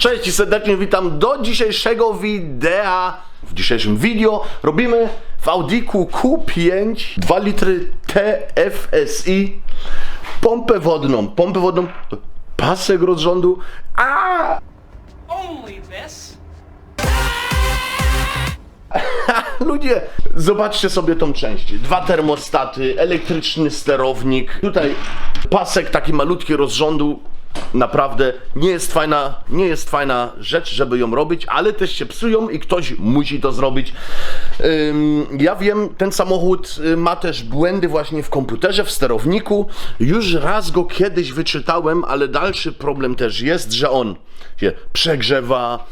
Cześć i serdecznie witam do dzisiejszego wideo. W dzisiejszym video robimy w Audiku Q5 2 litry TFSI pompę wodną, pompę wodną, pasek rozrządu, a Only this? Ludzie, zobaczcie sobie tą część. Dwa termostaty, elektryczny sterownik. Tutaj pasek taki malutki rozrządu. Naprawdę nie jest fajna, nie jest fajna rzecz, żeby ją robić, ale też się psują i ktoś musi to zrobić. Ja wiem, ten samochód y, ma też błędy właśnie w komputerze, w sterowniku. Już raz go kiedyś wyczytałem, ale dalszy problem też jest, że on się przegrzewa,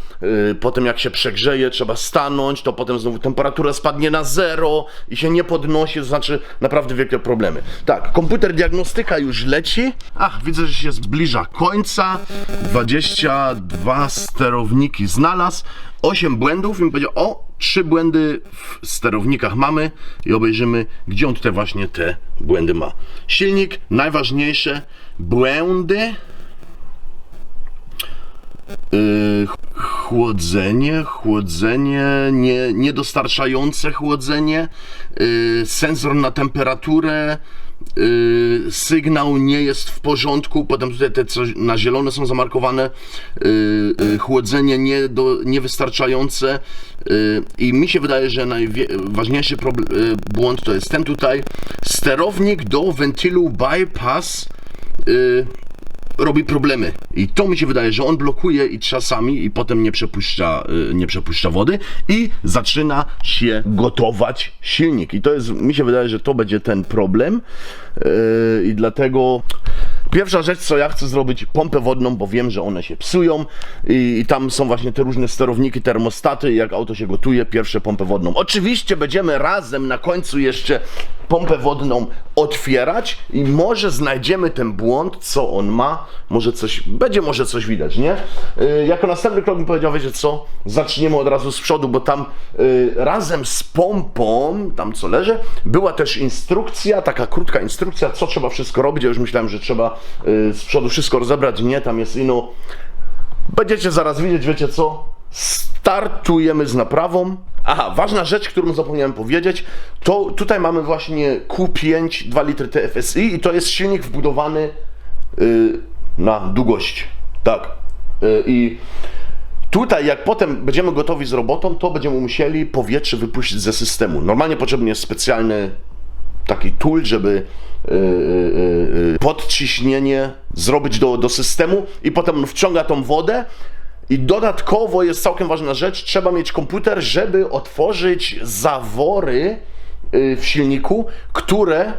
potem jak się przegrzeje, trzeba stanąć, to potem znowu temperatura spadnie na zero i się nie podnosi, to znaczy naprawdę wielkie problemy. Tak, komputer diagnostyka już leci. Ach, widzę, że się zbliża końca. 22 sterowniki znalazł, 8 błędów i mi powiedział, o, trzy błędy w sterownikach mamy i obejrzymy, gdzie on tutaj właśnie te błędy ma. Silnik, najważniejsze, błędy. Ch- chłodzenie, chłodzenie, nie, niedostarczające chłodzenie, yy, sensor na temperaturę, yy, sygnał nie jest w porządku, potem tutaj te co na zielono są zamarkowane, yy, yy, chłodzenie nie do, niewystarczające yy, i mi się wydaje, że najważniejszy yy, błąd to jest ten tutaj, sterownik do wentylu bypass, yy, robi problemy. I to mi się wydaje, że on blokuje i czasami i potem nie przepuszcza, y, nie przepuszcza wody i zaczyna się gotować silnik. I to jest, mi się wydaje, że to będzie ten problem. Yy, I dlatego Pierwsza rzecz, co ja chcę zrobić, pompę wodną, bo wiem, że one się psują i, i tam są właśnie te różne sterowniki, termostaty, jak auto się gotuje, pierwsze pompę wodną. Oczywiście będziemy razem na końcu jeszcze pompę wodną otwierać i może znajdziemy ten błąd, co on ma, może coś, będzie może coś widać, nie? Yy, jako następny krok bym powiedział, wiecie co, zaczniemy od razu z przodu, bo tam yy, razem z pompą, tam co leży, była też instrukcja, taka krótka instrukcja, co trzeba wszystko robić, ja już myślałem, że trzeba yy, z przodu wszystko rozebrać, nie, tam jest ino, Będziecie zaraz widzieć, wiecie co? Startujemy z naprawą. Aha, ważna rzecz, którą zapomniałem powiedzieć, to tutaj mamy właśnie Q5 2 litry TFSI i to jest silnik wbudowany y, na długość. Tak. Y, I tutaj, jak potem będziemy gotowi z robotą, to będziemy musieli powietrze wypuścić ze systemu. Normalnie potrzebny jest specjalny taki tool, żeby yy, yy, yy, podciśnienie zrobić do, do systemu i potem wciąga tą wodę. I dodatkowo jest całkiem ważna rzecz, trzeba mieć komputer, żeby otworzyć zawory yy, w silniku, które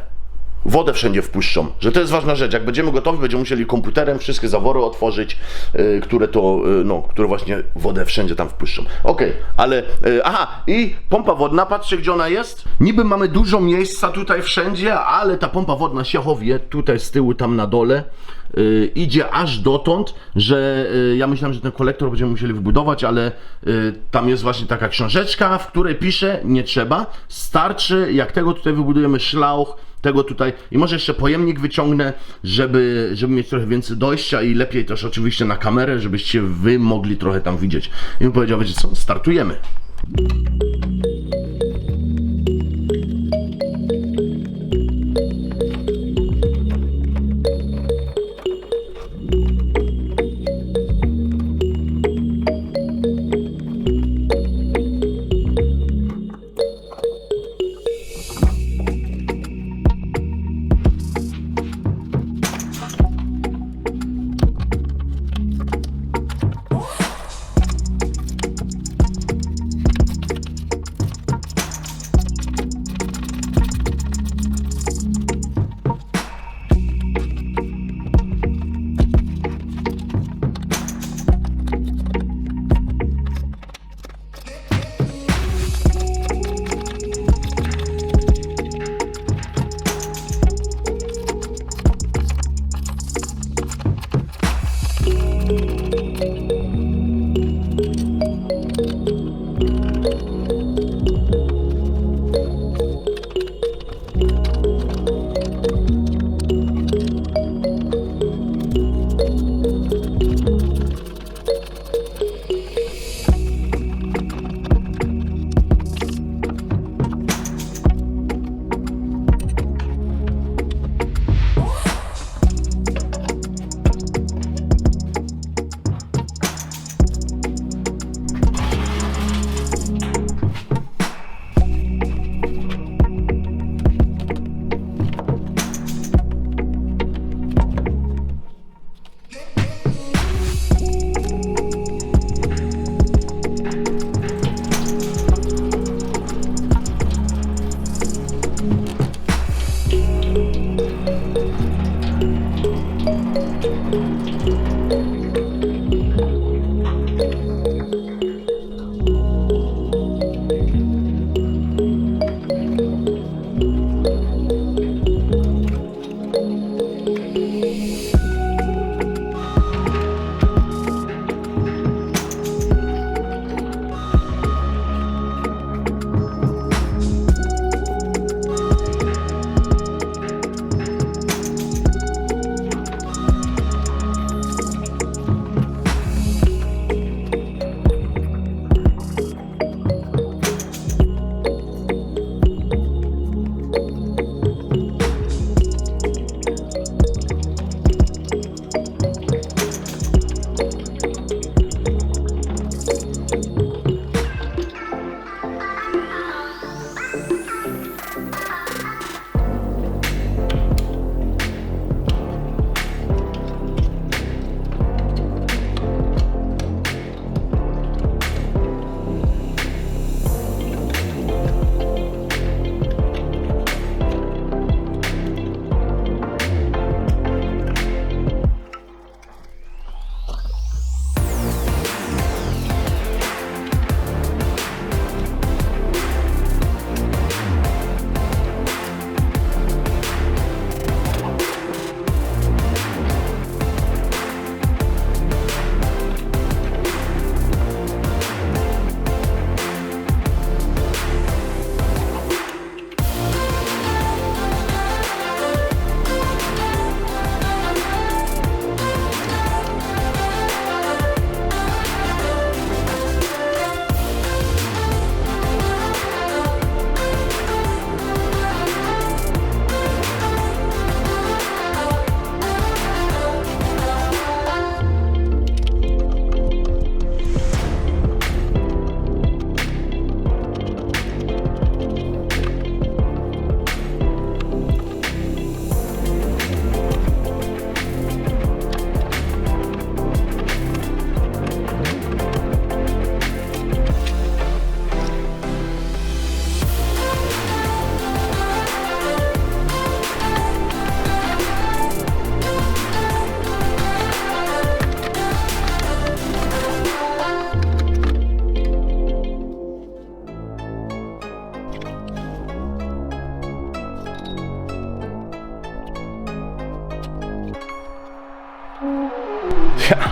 wodę wszędzie wpuszczą. Że to jest ważna rzecz. Jak będziemy gotowi, będziemy musieli komputerem wszystkie zawory otworzyć, yy, które to, yy, no, które właśnie wodę wszędzie tam wpuszczą. Okej, ale aha, i pompa wodna, patrzcie gdzie ona jest. Niby mamy dużo miejsca tutaj wszędzie, ale ta pompa wodna się chowie tutaj z tyłu, tam na dole. Yy, idzie aż dotąd, że yy, ja myślałem, że ten kolektor będziemy musieli wybudować, ale yy, tam jest właśnie taka książeczka, w której pisze, nie trzeba, starczy, jak tego tutaj wybudujemy szlauch, tego tutaj i może jeszcze pojemnik wyciągnę, żeby, żeby mieć trochę więcej dojścia i lepiej też oczywiście na kamerę, żebyście wy mogli trochę tam widzieć. I bym powiedział, wiecie co, startujemy.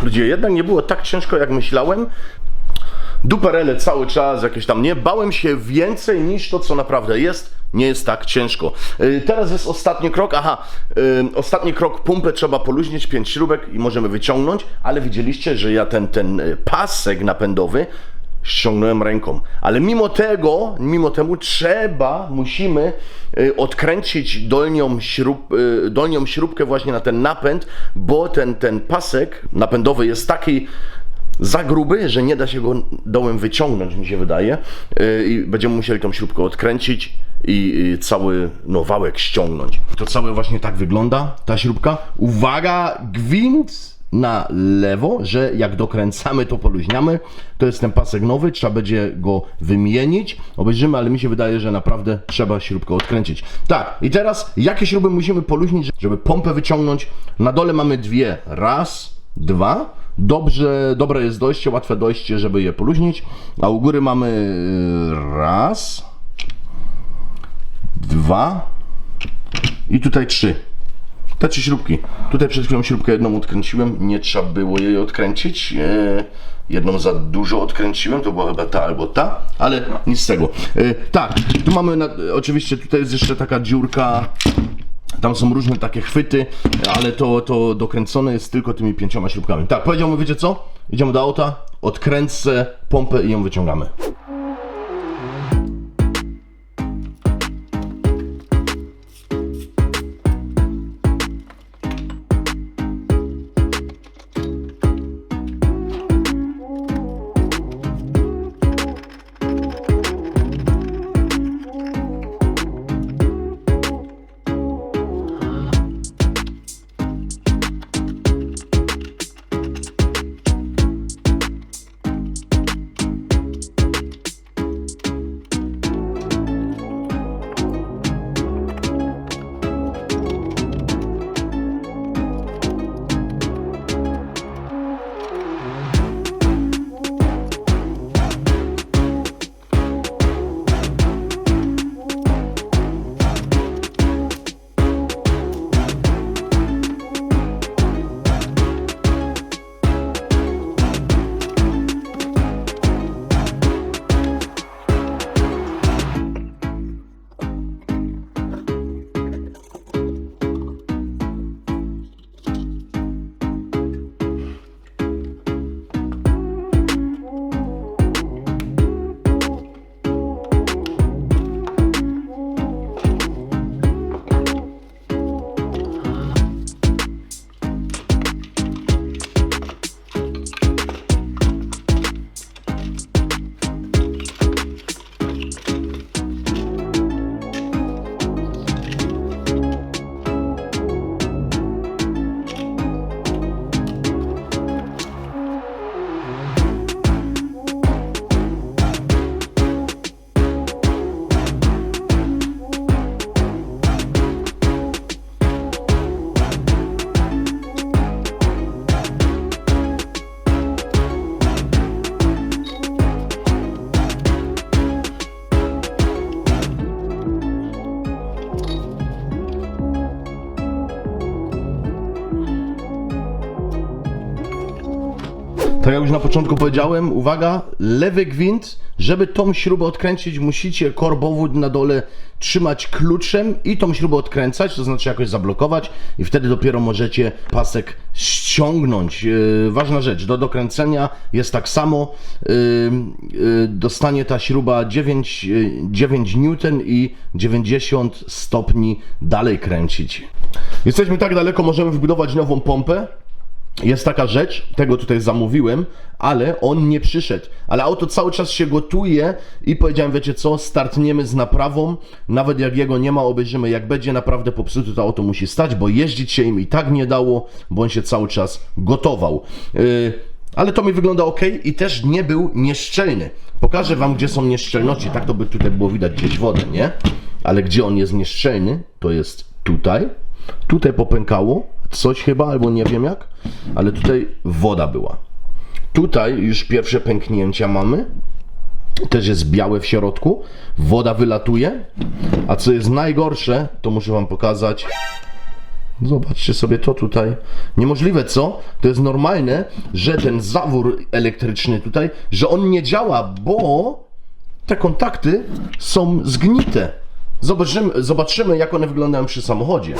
Ludzie, jednak nie było tak ciężko, jak myślałem. Duperele cały czas, jakieś tam, nie? Bałem się więcej niż to, co naprawdę jest. Nie jest tak ciężko. Yy, Teraz jest ostatni krok. Aha, yy, ostatni krok. Pumpę trzeba poluźnić, pięć śrubek i możemy wyciągnąć, ale widzieliście, że ja ten, ten yy, pasek napędowy ściągnąłem ręką. Ale mimo tego, mimo temu trzeba, musimy y, odkręcić dolnią, śrub, y, dolnią śrubkę właśnie na ten napęd, bo ten, ten pasek napędowy jest taki za gruby, że nie da się go dołem wyciągnąć, mi się wydaje. Y, I będziemy musieli tą śrubkę odkręcić i cały no, wałek ściągnąć. To całe właśnie tak wygląda, ta śrubka. Uwaga, gwint na lewo, że jak dokręcamy, to poluźniamy. To jest ten pasek nowy, trzeba będzie go wymienić. Obejrzymy, ale mi się wydaje, że naprawdę trzeba śrubkę odkręcić. Tak, i teraz jakie śruby musimy poluźnić, żeby pompę wyciągnąć? Na dole mamy dwie. Raz, dwa. Dobrze, dobre jest dojście, łatwe dojście, żeby je poluźnić. A u góry mamy y, raz, dwa i tutaj trzy. Te trzy śrubki. Tutaj przed chwilą śrubkę jedną odkręciłem, nie trzeba było jej odkręcić. E, jedną za dużo odkręciłem, to była chyba ta albo ta, ale nic z tego. E, tak, tu mamy, na, oczywiście tutaj jest jeszcze taka dziurka, tam są różne takie chwyty, ale to, to dokręcone jest tylko tymi pięcioma śrubkami. Tak, powiedział mi, wiecie co? Idziemy do auta, odkręcę pompę i ją wyciągamy. Już na początku powiedziałem, uwaga, lewy gwint, żeby tą śrubę odkręcić, musicie korbowód na dole trzymać kluczem i tą śrubę odkręcać, to znaczy jakoś zablokować i wtedy dopiero możecie pasek ściągnąć. Yy, ważna rzecz, do dokręcenia jest tak samo, yy, yy, dostanie ta śruba 9, yy, 9 Newton i 90 stopni dalej kręcić. Jesteśmy tak daleko, możemy wybudować nową pompę. Jest taka rzecz, tego tutaj zamówiłem, ale on nie przyszedł. Ale auto cały czas się gotuje i powiedziałem, wiecie co, startniemy z naprawą. Nawet jak jego nie ma, obejrzymy jak będzie naprawdę popsuty, to auto musi stać, bo jeździć się im i tak nie dało, bo on się cały czas gotował. Yy, ale to mi wygląda ok i też nie był nieszczelny. Pokażę wam, gdzie są nieszczelności. Tak to by tutaj było widać gdzieś wodę, nie? Ale gdzie on jest nieszczelny, to jest tutaj. Tutaj popękało coś chyba, albo nie wiem jak, ale tutaj woda była. Tutaj już pierwsze pęknięcia mamy. Też jest białe w środku. Woda wylatuje. A co jest najgorsze, to muszę wam pokazać. Zobaczcie sobie to tutaj. Niemożliwe, co? To jest normalne, że ten zawór elektryczny tutaj, że on nie działa, bo te kontakty są zgnite. Zobaczymy, zobaczymy jak one wyglądają przy samochodzie.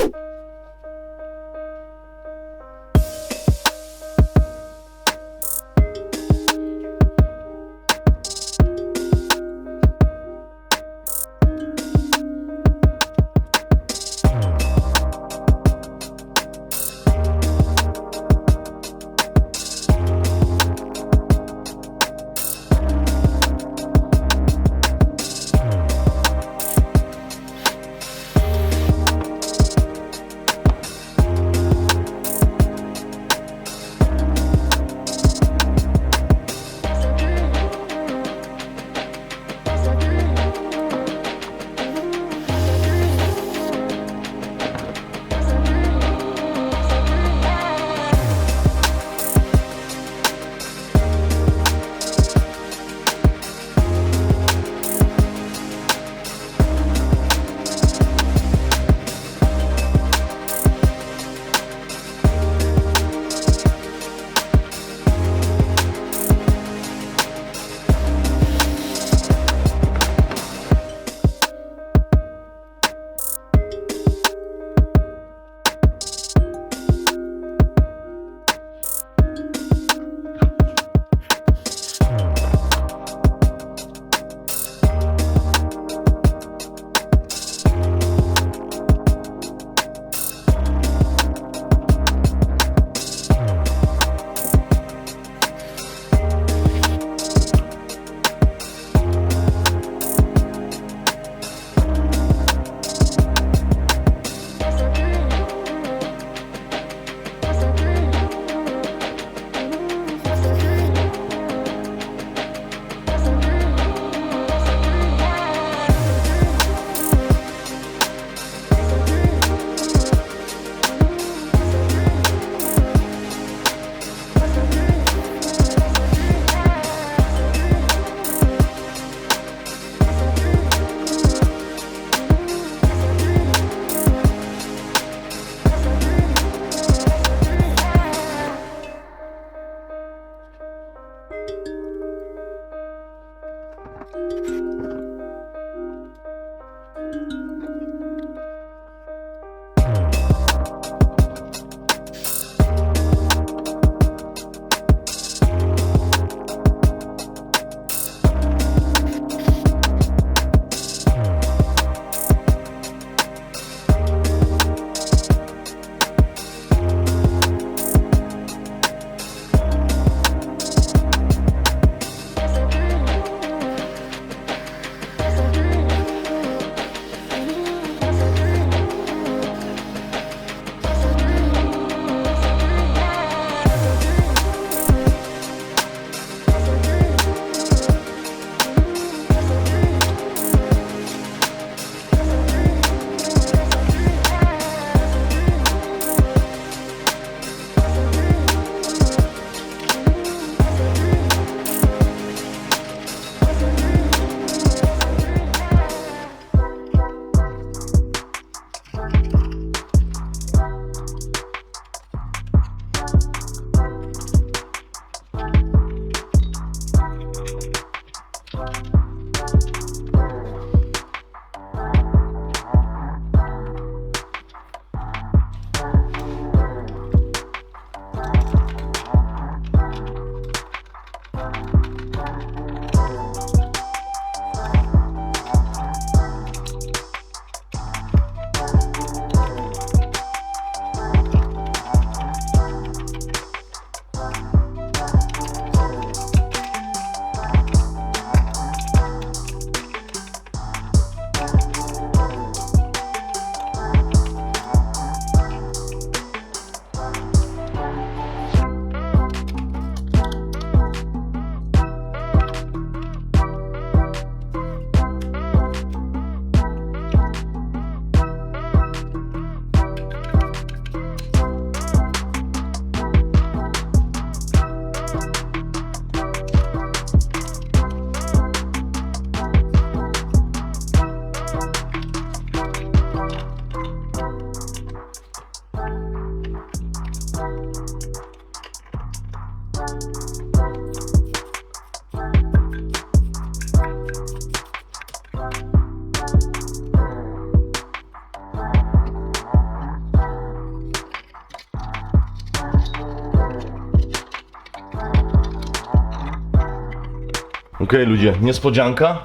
Okej ludzie, niespodzianka,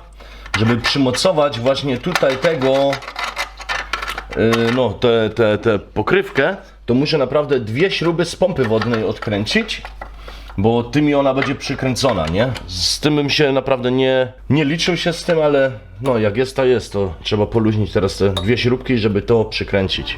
żeby przymocować właśnie tutaj tego, yy, no tę te, te pokrywkę, to muszę naprawdę dwie śruby z pompy wodnej odkręcić, bo tymi ona będzie przykręcona, nie? Z tym bym się naprawdę nie, nie liczył się z tym, ale no jak jest to jest, to trzeba poluźnić teraz te dwie śrubki, żeby to przykręcić.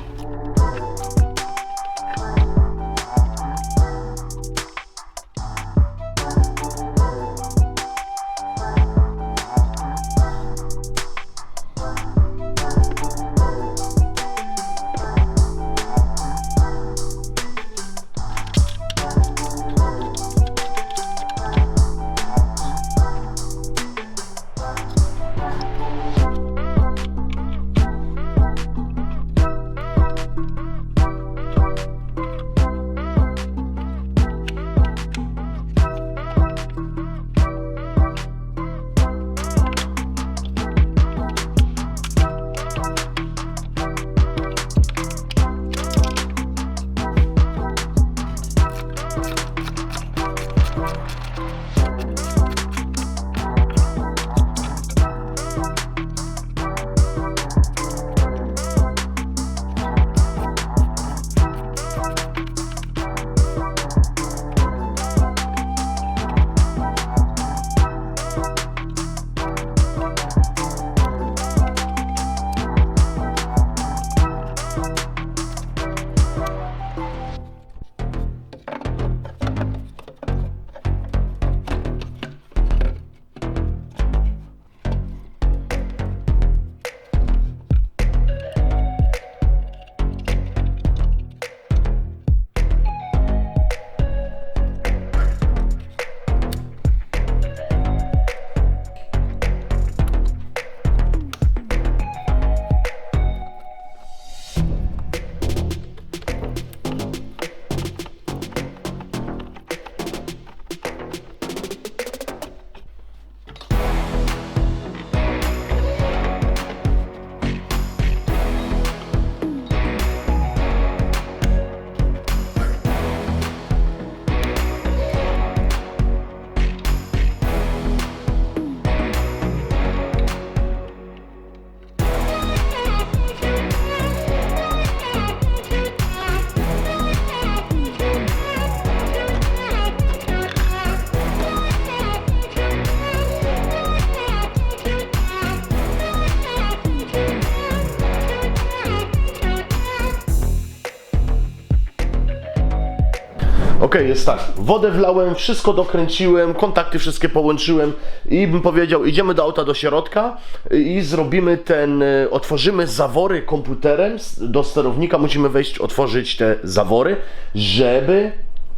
Jest tak. Wodę wlałem, wszystko dokręciłem, kontakty wszystkie połączyłem i bym powiedział, idziemy do auta do środka i zrobimy ten, e, otworzymy zawory komputerem do sterownika, musimy wejść, otworzyć te zawory, żeby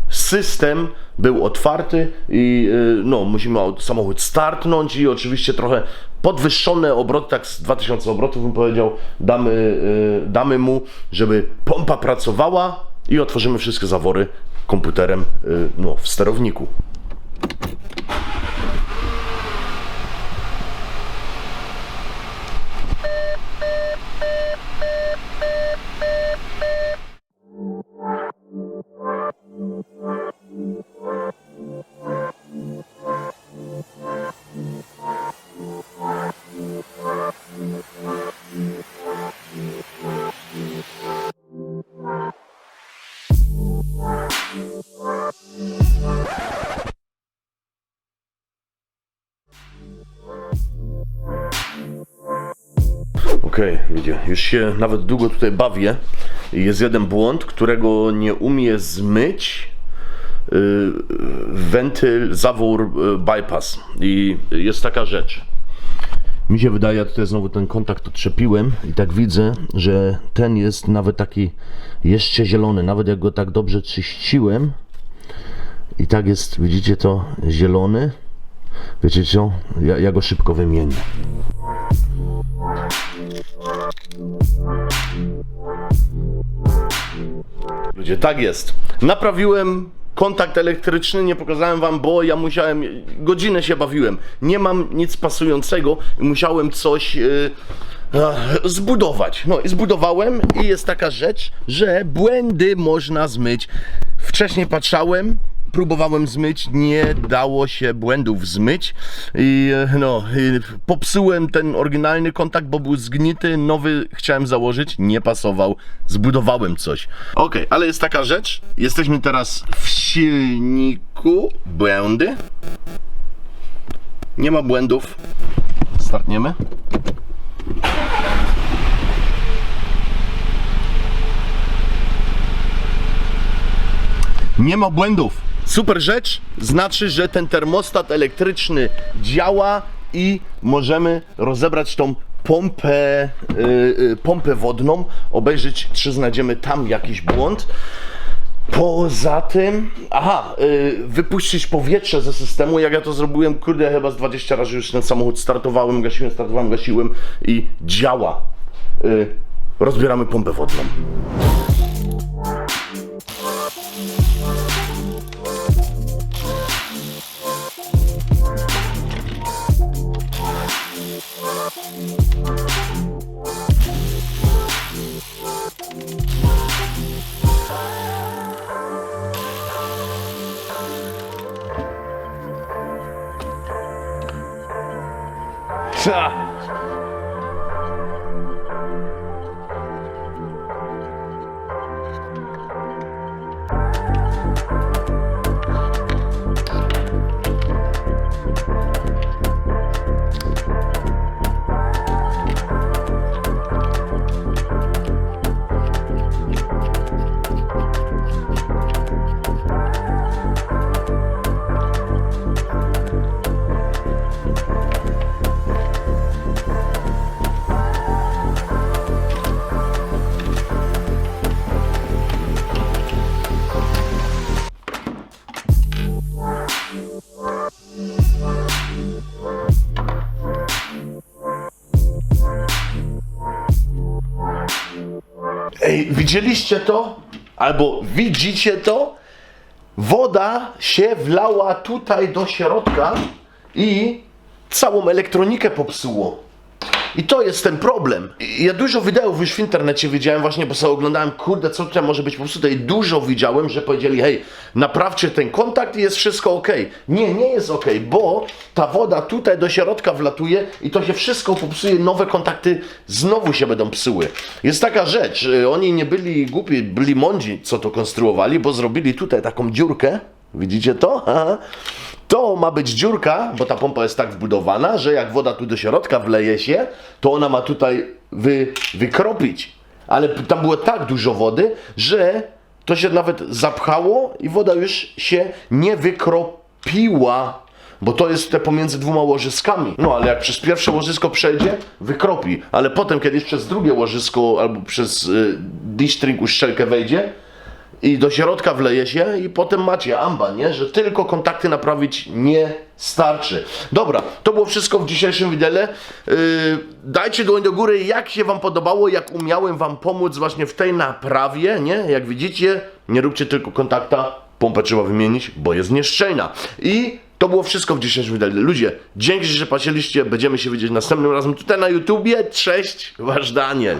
system był otwarty i e, no, musimy samochód startnąć i oczywiście trochę podwyższone obroty, tak z 2000 obrotów bym powiedział, damy, damy mu, żeby pompa pracowała i otworzymy wszystkie zawory komputerem e, no, w sterowniku. Już się nawet długo tutaj bawię. Jest jeden błąd, którego nie umie zmyć yy, wentyl, zawór yy, bypass. I jest taka rzecz. Mi się wydaje, ja tutaj znowu ten kontakt odczepiłem i tak widzę, że ten jest nawet taki jeszcze zielony. Nawet jak go tak dobrze czyściłem i tak jest, widzicie to, zielony. Wiecie co? Ja, ja go szybko wymienię. Ludzie, tak jest. Naprawiłem kontakt elektryczny, nie pokazałem wam, bo ja musiałem, godzinę się bawiłem. Nie mam nic pasującego musiałem coś yy, zbudować. No i zbudowałem i jest taka rzecz, że błędy można zmyć. Wcześniej patrzałem, próbowałem zmyć, nie dało się błędów zmyć i e, no, popsułem ten oryginalny kontakt, bo był zgnity, nowy chciałem założyć, nie pasował, zbudowałem coś. Okej, ale jest taka rzecz, jesteśmy teraz w silniku, błędy, nie ma błędów, startniemy. Nie ma błędów. Super rzecz, znaczy, że ten termostat elektryczny działa i możemy rozebrać tą pompę, y, y, pompę wodną, obejrzeć, czy znajdziemy tam jakiś błąd. Poza tym, aha, y, wypuścić powietrze ze systemu, jak ja to zrobiłem, kurde, chyba z 20 razy już ten samochód startowałem, gasiłem, startowałem, gasiłem i działa. Y, rozbieramy pompę wodną. Widzieliście to? Albo widzicie to? Woda się wlała tutaj do środka i całą elektronikę popsuło. I to jest ten problem. Ja dużo wideów już w internecie widziałem właśnie, bo sobie oglądałem, kurde, co tutaj może być popsute i dużo widziałem, że powiedzieli, hej, naprawcie ten kontakt i jest wszystko ok. Nie, nie jest ok, bo ta woda tutaj do środka wlatuje i to się wszystko popsuje, nowe kontakty znowu się będą psuły. Jest taka rzecz, y, oni nie byli głupi, byli mądrzy, co to konstruowali, bo zrobili tutaj taką dziurkę, widzicie to? Aha. To ma być dziurka, bo ta pompa jest tak wbudowana, że jak woda tu do środka wleje się, to ona ma tutaj wy, wykropić. Ale tam było tak dużo wody, że to się nawet zapchało i woda już się nie wykropiła. Bo to jest te pomiędzy dwoma łożyskami. No ale jak przez pierwsze łożysko przejdzie, wykropi. Ale potem kiedyś przez drugie łożysko albo przez y, D-string uszczelkę wejdzie, i do środka wleje się i potem macie amba, nie? Że tylko kontakty naprawić nie starczy. Dobra, to było wszystko w dzisiejszym widele. Yy, dajcie dłoń do góry, jak się Wam podobało, jak umiałem Wam pomóc właśnie w tej naprawie, nie? Jak widzicie, nie róbcie tylko kontakta, pompę trzeba wymienić, bo jest nieszczelna. I to było wszystko w dzisiejszym wideo. Ludzie, dzięki, że patrzyliście, będziemy się widzieć następnym razem tutaj na YouTubie. Cześć, Wasz Daniel.